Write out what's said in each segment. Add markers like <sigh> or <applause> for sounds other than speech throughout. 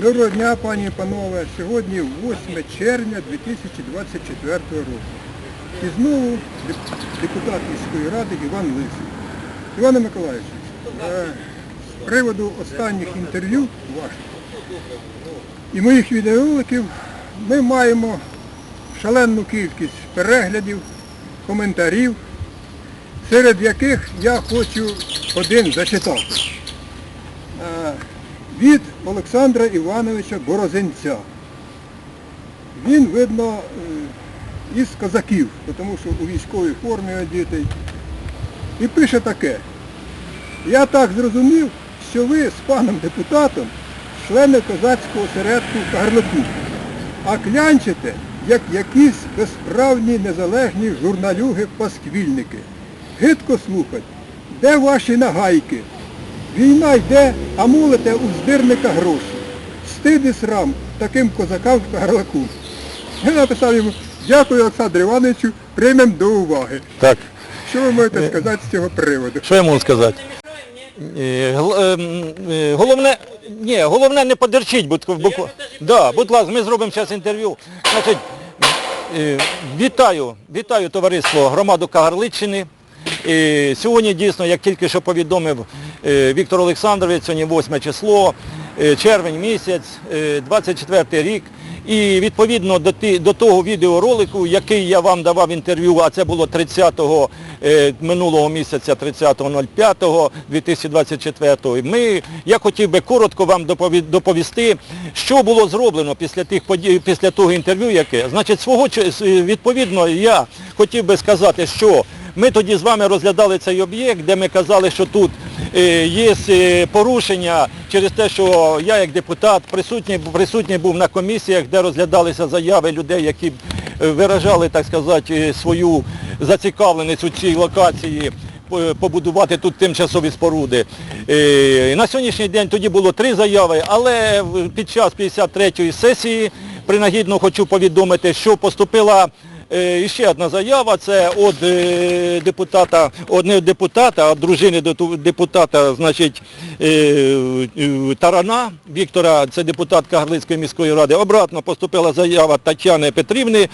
Доброго дня, пані і панове. Сьогодні 8 червня 2024 року. І знову депутат міської ради Іван Лисий. Іване Миколаївич, е, з приводу останніх інтерв'ю ваших і моїх відеороликів ми маємо шалену кількість переглядів, коментарів, серед яких я хочу один зачитати. Від Олександра Івановича Борозенця. Він, видно, е, із козаків, тому що у військовій формі одітий. І пише таке. Я так зрозумів, що ви з паном депутатом члени козацького осередку в Кагарлику, а клянчите, як якісь безправні незалежні журналюги-пасквільники. Гидко слухать, де ваші нагайки? Війна йде, а молите у здирника гроші. Стид і срам таким козакам в Кагарлику. Я написав йому, дякую Олександру Івановичу, приймемо до уваги. Так, Що ви можете сказати з цього приводу? що я можу сказати? Е, гл- ем, е, Головне, ні, головне не подерчіть, будь, будь, да, будь ласка, ми зробимо зараз інтерв'ю. Значить, е, вітаю, вітаю товариство громаду Кагарличчини. І сьогодні дійсно, як тільки що повідомив е, Віктор Олександрович, сьогодні 8 число, е, червень місяць, е, 24 рік. І відповідно до, до того відеоролику, який я вам давав інтерв'ю, а це було 30 е, минулого місяця, 30.05.2024, ми, я хотів би коротко вам допові- доповісти, що було зроблено після, тих подій, після того інтерв'ю, яке. Значить, свого відповідно, я хотів би сказати, що ми тоді з вами розглядали цей об'єкт, де ми казали, що тут е, є е, порушення через те, що я як депутат присутній, присутній був на комісіях, де розглядалися заяви людей, які е, виражали, так сказати, свою зацікавленість у цій локації побудувати тут тимчасові споруди. На сьогоднішній день тоді було три заяви, але під час 53-ї сесії принагідно хочу повідомити, що поступила І ще одна заява, це від е, депутата, одне депутата, від дружини депутата, значить, е, е, Тарана Віктора, це депутат Карлицької міської ради. Обратно поступила заява Тетяни Петрівни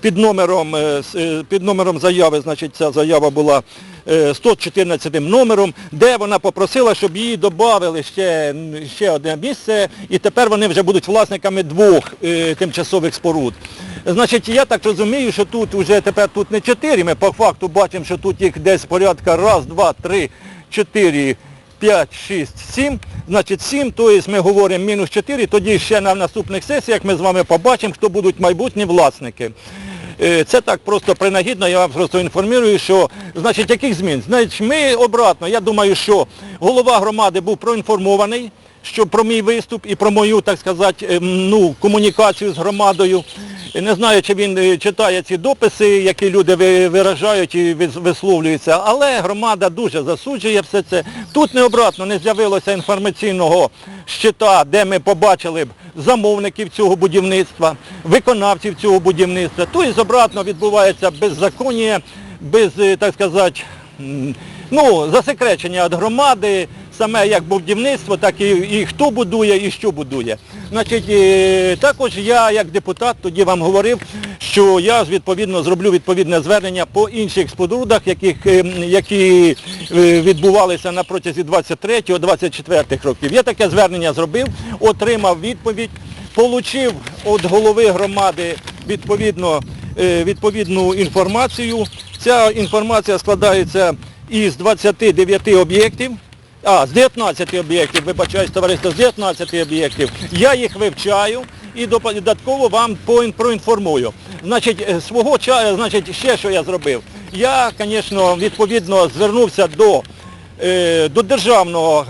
під номером, е, е, під номером заяви, значить, ця заява була е, 114 номером, де вона попросила, щоб їй додали ще, ще одне місце, і тепер вони вже будуть власниками двох е, тимчасових споруд. Значить, я так розумію, що тут вже тепер тут не чотири, ми по факту бачимо, що тут їх десь порядка раз, два, три, чотири, п'ять, шість, сім. Значить, 7, тобто ми говоримо мінус 4, тоді ще на наступних сесіях ми з вами побачимо, хто будуть майбутні власники. Е, Це так просто принагідно, я вам просто інформую, що, значить, яких змін? Значить, ми обратно, я думаю, що голова громади був проінформований, що про мій виступ і про мою, так сказати, ем, ну, комунікацію з громадою. Не знаю, чи він е, читає ці дописи, які люди виражають і висловлюються, але громада дуже засуджує все це. Тут не обратно не з'явилося інформаційного щита, де ми побачили б замовників цього будівництва, виконавців цього будівництва. Тобто обратно відбувається беззаконня, без, е, так сказати, ну, засекречення від громади, саме як будівництво, так і, і хто будує, і що будує. Значить, е, також я як депутат тоді вам говорив, що я відповідно зроблю відповідне звернення по інших спорудах, яких, е, які е, відбувалися на протязі 23-24 років. Я таке звернення зробив, отримав відповідь, получив від голови громади відповідно, відповідну інформацію. Ця інформація складається із 29 об'єктів. А, з 19 об'єктів, вибачаюсь, товариство, з 19 об'єктів. Я їх вивчаю і додатково вам проінформую. Значить, е, свого часу, значить, ще що я зробив. Я, звісно, відповідно звернувся до е, до Державного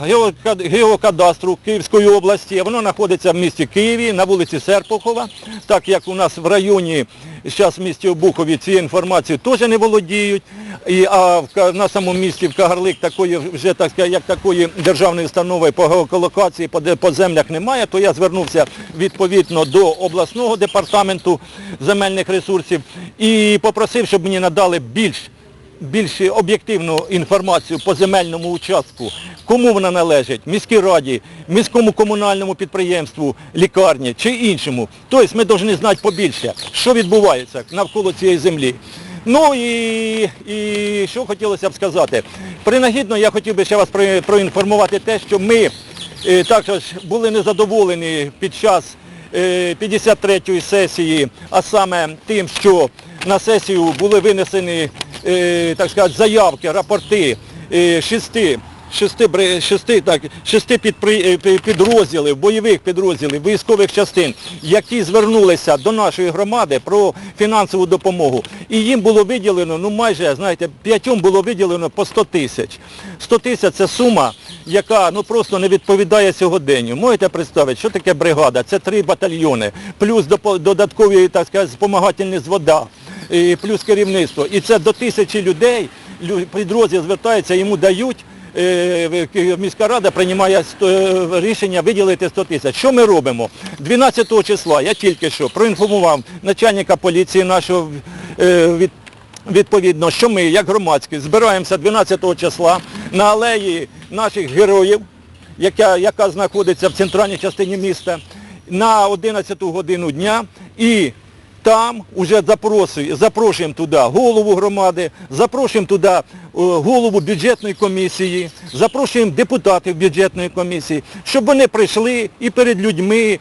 геокадастру Київської області. Воно знаходиться в місті Києві на вулиці Серпухова, так як у нас в районі, зараз в місті Обухові цією інформацією теж не володіють. І, а в, на самому місті в Кагарлик такої вже так як такої державної установи по геоколокації по, по землях немає, то я звернувся відповідно до обласного департаменту земельних ресурсів і попросив, щоб мені надали більш більш об'єктивну інформацію по земельному участку, кому вона належить, міській раді, міському комунальному підприємству, лікарні чи іншому. Тобто ми повинні знати побільше, що відбувається навколо цієї землі. Ну і, і що хотілося б сказати. Принагідно я хотів би ще вас проінформувати те, що ми е, також були незадоволені під час е, 53-ї сесії, а саме тим, що на сесію були винесені так сказати, заявки, рапорти е, шести шести, шести, так, шести підпри- е, підрозділів, бойових підрозділів, військових частин, які звернулися до нашої громади про фінансову допомогу. І їм було виділено, ну майже, знаєте, п'ятьом було виділено по 100 тисяч. 100 тисяч це сума, яка ну просто не відповідає сьогоденню. Можете представити, що таке бригада? Це три батальйони, плюс додаткові, так сказати, спомагательні з вода, плюс керівництво. І це до тисячі людей, лю- підрозділ звертається, йому дають е, міська рада приймає е, рішення виділити 100 тисяч. Що ми робимо? 12 числа я тільки що проінформував начальника поліції нашого е, від Відповідно, що ми, як громадські, збираємося 12 числа на алеї наших героїв, яка, яка знаходиться в центральній частині міста, на 11 годину дня і там вже запрошуємо туди голову громади, запрошуємо туди голову бюджетної комісії, запрошуємо депутатів бюджетної комісії, щоб вони прийшли і перед людьми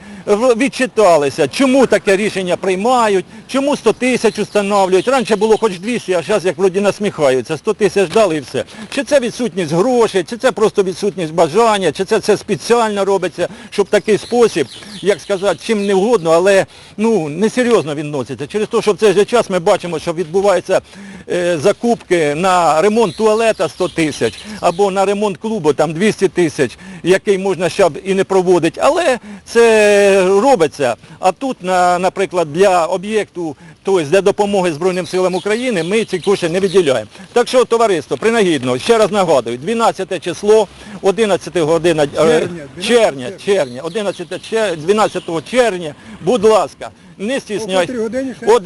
відчиталися, чому таке рішення приймають, чому 100 тисяч встановлюють. Раніше було хоч 200, а зараз як вроді насміхаються, 100 тисяч дали і все. Чи це відсутність грошей, чи це просто відсутність бажання, чи це, це спеціально робиться, щоб такий спосіб, як сказати, чим не угодно, але ну, несерйозно відноситься. Через те, що в цей же час ми бачимо, що відбуваються е, закупки на ремонт туалета 100 тисяч, або на ремонт клубу там 200 тисяч, який можна ще б і не проводити. Але це робиться. А тут, на, наприклад, для об'єкту, тобто для допомоги Збройним силам України, ми ці кошти не виділяємо. Так що, товариство, принагідно, ще раз нагадую, 12 число, 11 година, е, Червня, 12 червня, червня, 11 12 червня, будь ласка, не ще?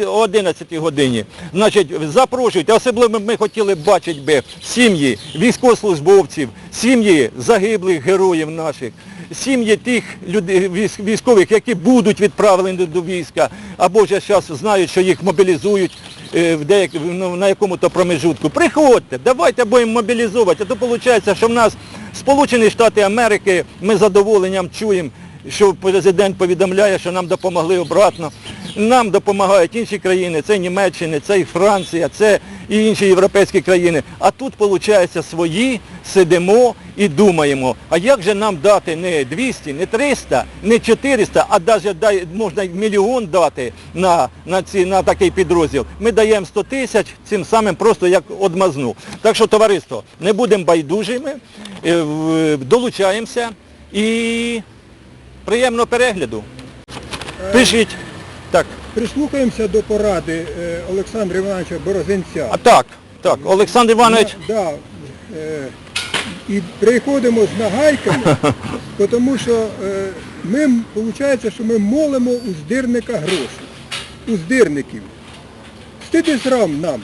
О 11 годині. Значить, запрошуйте, особливо ми хотіли б бачити би сім'ї військовослужбовців, сім'ї загиблих героїв наших, сім'ї тих людей, військових, які будуть відправлені до війська, або вже зараз знають, що їх мобілізують е, в деяк, ну, на якому-то промежутку. Приходьте, давайте будемо мобілізовувати. А то виходить, що в нас Сполучені Штати Америки, ми задоволенням чуємо, що президент повідомляє, що нам допомогли обратно. Нам допомагають інші країни, це Німеччина, це і Франція, це і інші європейські країни. А тут, виходить, свої сидимо і думаємо, а як же нам дати не 200, не 300, не 400, а навіть можна мільйон дати на, на, ці, на такий підрозділ. Ми даємо 100 тисяч, цим самим просто як одмазну. Так що, товариство, не будемо байдужими, е, долучаємося і приємного перегляду. Пишіть. Так. Прислухаємося до поради е, Олександра Івановича Борозенця. А так, так. Олександр Іванович, На- да, е, і приходимо з нагайками, <laughs> тому що е, ми, виходить, що ми молимо у здирника гроші, у здирників. Стиди срам нам.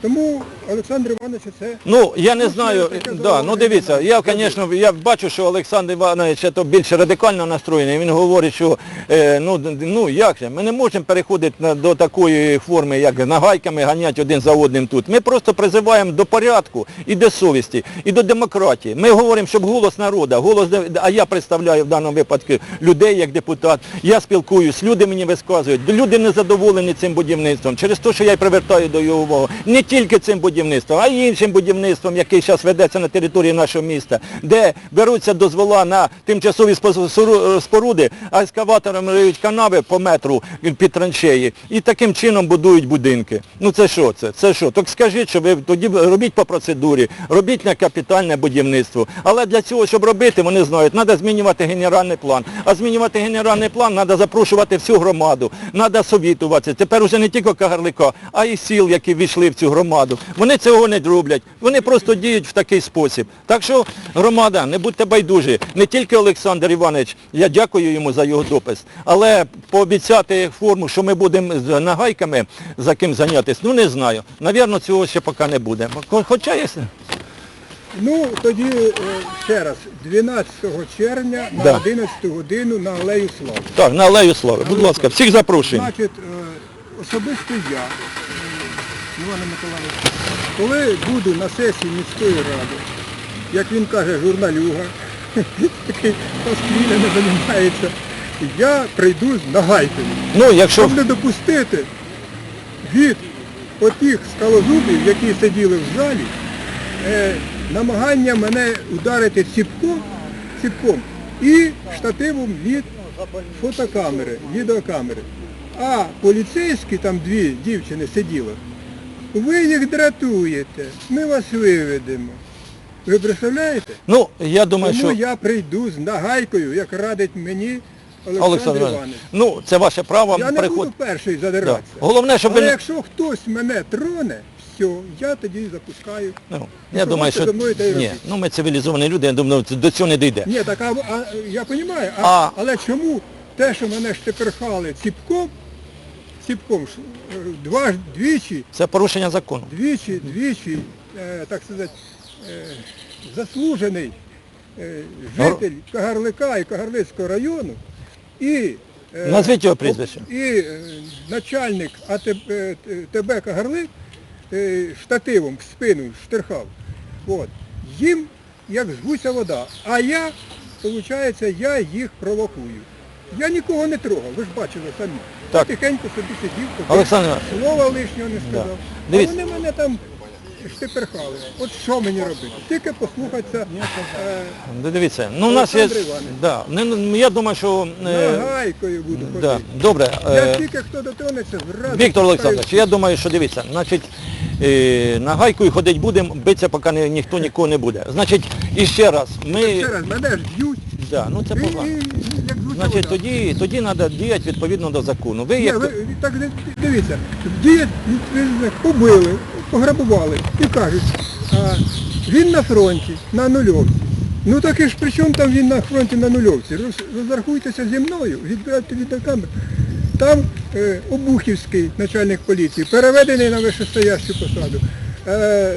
Тому Олександр Іванович це ну я не знаю, да, ну дивіться, я, звісно, я бачу, що Олександр Іванович то більш радикально настроєний. Він говорить, що е, ну, ну як же, ми не можемо переходити на, до такої форми, як нагайками ганяти один за одним тут. Ми просто призиваємо до порядку і до совісті, і до демократії. Ми говоримо, щоб голос народу, голос, а я представляю в даному випадку людей як депутат. Я спілкуюсь, люди мені висказують. Люди не задоволені цим будівництвом. Через те, що я й привертаю до його увагу. Не тільки цим будівництвом, а й іншим будівництвом, яке зараз ведеться на території нашого міста, де беруться дозвола на тимчасові споруди, а ескаваторами риють канави по метру під траншеї і таким чином будують будинки. Ну це що це? Це що? Так скажіть, що ви тоді робіть по процедурі, робіть на капітальне будівництво. Але для цього, щоб робити, вони знають, треба змінювати генеральний план. А змінювати генеральний план треба запрошувати всю громаду, треба совітуватися. Тепер уже не тільки Кагарлика, а й сіл, які війшли в цю громаду. Вони цього не роблять. Вони просто діють в такий спосіб. Так що, громада, не будьте байдужі. Не тільки Олександр Іванович, я дякую йому за його допис, але пообіцяти форму, що ми будемо з нагайками за ким зайнятися, ну не знаю. Навірно, цього ще поки не буде. Хоча є. Ну, тоді е, ще раз, 12 червня на Да. 11 годину на Алею Слави. Так, на Алею Слави. Будь ласка, всіх запрошуємо. Значить, е, особисто я, Івана Миколаївича, коли буду на сесії міської ради, як він каже, журналюга, <laughs> який розквіля не займається, я прийду з нагайкою. Ну, якщо Щоб не допустити від отих скалозубів, які сиділи в залі, е, намагання мене ударити ціпком, ціпком і штативом від фотокамери, відеокамери. А поліцейські, там дві дівчини сиділи, ви їх дратуєте, ми вас виведемо. Ви представляєте? ну я думаю, Тому що я прийду з нагайкою, як радить мені Олександр, Олександр Іванович, Іванович. ну це ваше право. Я не приход- буду перший Да. задиратися. Головне, щоб ви Але не- якщо хтось мене троне, все, я тоді запускаю. Ну, я думаю, що зі мною, те й ні, робіть. ну ми цивілізовані люди, я думаю, це- до цього не дійде. Ні, так а, а я розумію, а, А- але чому те, що мене штеперхали ціпком, ціпком е, два, двічі, Це порушення закону. двічі, двічі, е, так сказати, е, заслужений житель Кагарлика і Кагарлицького району і Назвіть його прізвище. І начальник АТБ ТБ Кагарлик штативом в спину штирхав. От. Їм як з гуся вода. А я, виходить, я їх провокую. Я нікого не трогав, ви ж бачили самі. Так. Я тихенько собі сидів, тобі Олександр Іванович. слова лишнього не сказав. А Дивіться. вони мене там штиперхали. От що мені робити? Тільки послухатися е, Ну, Дивіться, ну у нас є. Олександр Іванович. Да, не- ну, я думаю, що. е, нагайкою буду ходити. да, добре. Я е, тільки хто дотронеться, зразу. Віктор Олександрович, я думаю, що дивіться, значить, е, на гайку ходить будемо, битися, поки ні- ніхто нікого не буде. Значить, і ще раз, ми. Ще раз, мене ж б'ють. Да, ну це І, і, як Значить, тоді, тоді треба діяти відповідно до закону. Ви Ні, ви, так дивіться, діє, побили, пограбували і кажуть, а, він на фронті, на нульовці. Ну так і ж при чому там він на фронті на нульовці? Роз- Розрахуйтеся зі мною, відбирайте від камер. Там е, Обухівський начальник поліції, переведений на вищестоящу посаду. Е,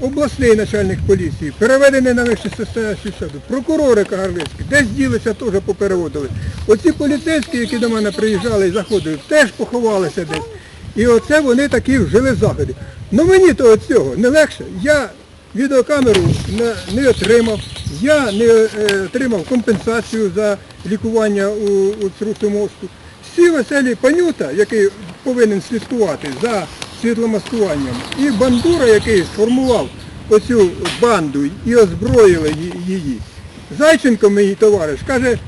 обласний начальник поліції, переведений на вищестоящу посаду. Прокурори Кагарлицькі, десь ділися, теж попереводили. Оці поліцейські, які до мене приїжджали і заходили, теж поховалися десь. І оце вони такі вжили заходи. Ну мені то от цього не легше. Я відеокамеру не, не отримав, я не е, отримав компенсацію за лікування у, у Црусу мосту. Всі веселі панюта, який повинен слідкувати за світломаскуванням, і бандура, який сформував оцю банду і озброїли її. Зайченко, мій товариш, каже,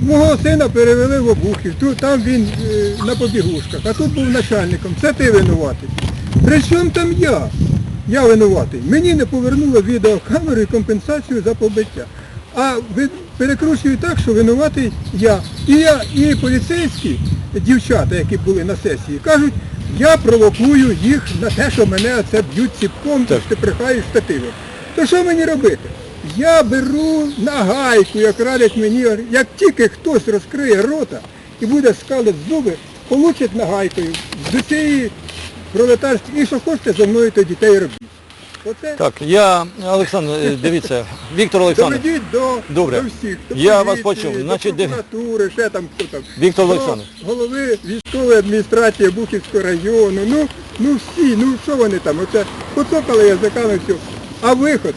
мого сина перевели в обухів, там він е, на побігушках, а тут був начальником, це ти винуватий. При чому там я? Я винуватий. Мені не повернуло відеокамеру і компенсацію за побиття. А перекручую так, що винуватий я. І я, і поліцейські дівчата, які були на сесії, кажуть, я провокую їх на те, що мене це б'ють ціпком, Так. прихають штативом. То що мені робити? Я беру на гайку, як радять мені, як тільки хтось розкриє рота і буде скалити зуби, получить нагайкою з цієї пролетарські і що хочете за мною то дітей робіть. Оце Так, я, Олександр, е, дивіться, Віктор <laughs> Олександрович. доведіть до, Добре. до всіх. До Я вас почув. до Значить, де- прокуратури, ще там хто там. Віктор до Олександрович. Голови військової адміністрації Бухівського району. Ну, ну всі, ну що вони там? Оце поцокали язиками все. А виход?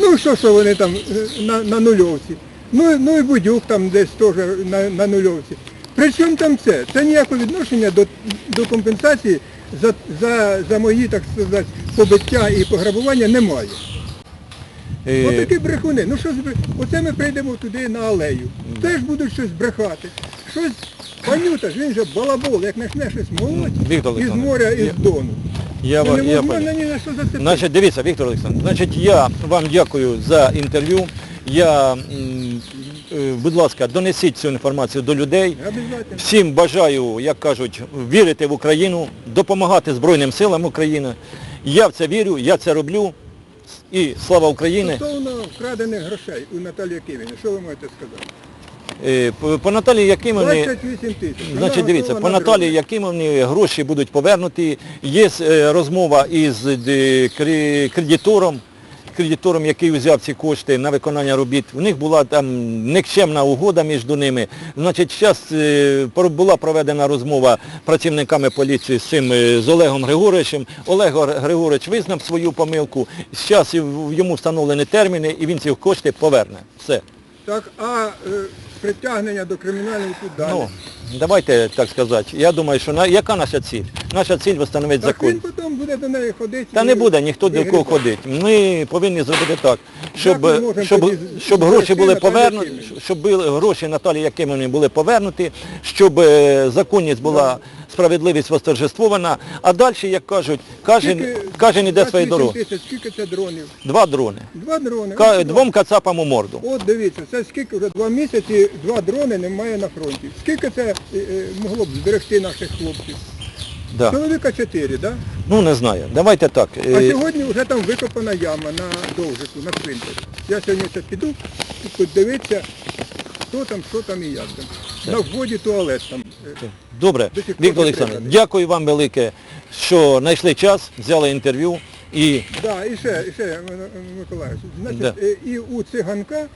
Ну що, що вони там е, на, на нульовці? Ну, ну і Будюк там десь теж на, на нульовці. При чому там це? Це ніякого відношення до, до компенсації за, за, за мої, так сказати, побиття і пограбування немає. Е, Отакі брехуни. Ну що ж оце ми прийдемо туди на алею. Теж будуть щось брехати. Щось, панюта ж він же балабол, як почне щось молоть із моря, із я- дону. Я, Ну, я можна ні на що зацепити. Значить, дивіться, Віктор Олександрович, значить, я вам дякую за інтерв'ю. Я, будь ласка, донесіть цю інформацію до людей. Всім бажаю, як кажуть, вірити в Україну, допомагати Збройним силам України. Я в це вірю, я це роблю. І слава Україні. Стосовно вкрадених грошей у Наталії Якимівні, що ви можете сказати? Е, По по Наталії Якимовні, 28 тисяч. Вона значить, дивіться, готова по на Наталії. Якимовні гроші будуть повернуті. Є е, розмова із е, кре- кредитором, кредитором, який взяв ці кошти на виконання робіт. У них була там нікчемна угода між ними. Значить, зараз була проведена розмова працівниками поліції з цим е, з Олегом Григоровичем. Олег Григорович визнав свою помилку. Зараз йому встановлені терміни і він ці кошти поверне. Все. Так, а е, притягнення до кримінальної Ну, давайте так сказати. Я думаю, що на, яка наша ціль? Наша ціль встановити так він закон. потім буде до неї ходити. Та і не буде ніхто до кого ходити. Ми повинні зробити так, щоб, ми можемо щоб, тоді щоб гроші були повернуті, Якимівні? щоб були гроші Наталії Якимівні були повернуті, щоб е, законність була, справедливість восторжествована, а далі, як кажуть, кожен, Скільки- кожен іде своєю 28 дорогою. тисяч, скільки це дронів? Два дрони. Два дрони. Ка- Ось Двом кацапам у морду. От дивіться, це скільки вже два місяці, два дрони немає на фронті. Скільки це е, е, могло б зберегти наших хлопців? Да. Чоловіка чотири, да? Ну не знаю. Давайте так. А е, сьогодні вже там викопана яма на довжику, на цвинтарі. Я сьогодні ще піду подивитися, хто там, що там і як там. На вводі туалет там. Добре, Віктор Олександрович, дякую вам велике, що знайшли час, взяли інтерв'ю і Да, і ще, і ще, Миколаївич, значить, Да. і у циганка,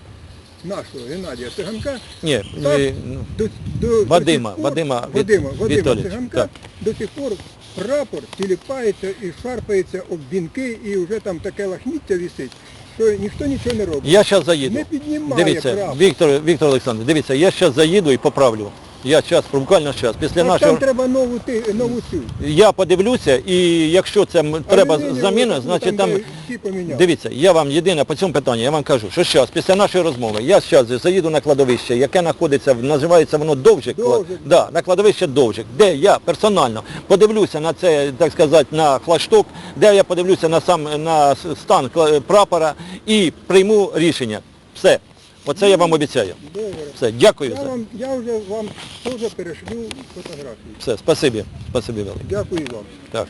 нашого Геннадія Циганка, ні, там е, ну, до, до, Вадима, до сих пор, Вадима Віт- Вадима, Вадима Віталійовича, Циганка, так. до сих пор прапор тіліпається і шарпається об вінки, і вже там таке лахміття висить, що ніхто нічого не робить. я зараз заїду. Не піднімає Дивіться, прапор. Віктор, Віктор Олександрович, дивіться, я зараз заїду і поправлю. Я зараз, буквально зараз, після Так нашого... там треба нову, ти, нову цю. Я подивлюся, і якщо це треба заміна, значить там... поміняли. Дивіться, я вам єдине по цьому питанню, я вам кажу, що зараз, після нашої розмови, я зараз заїду на кладовище, яке знаходиться, називається воно Довжик, Довжик. Да, на кладовище Довжик, де я персонально подивлюся на це, так сказати, на флагшток, де я подивлюся на сам на стан прапора і прийму рішення. Все. Оце я вам обіцяю. Добре. Все, дякую Я, за. вам, я вже вам теж перешлю фотографії. Все, спасибі. Спасибі велике. Дякую вам. Так.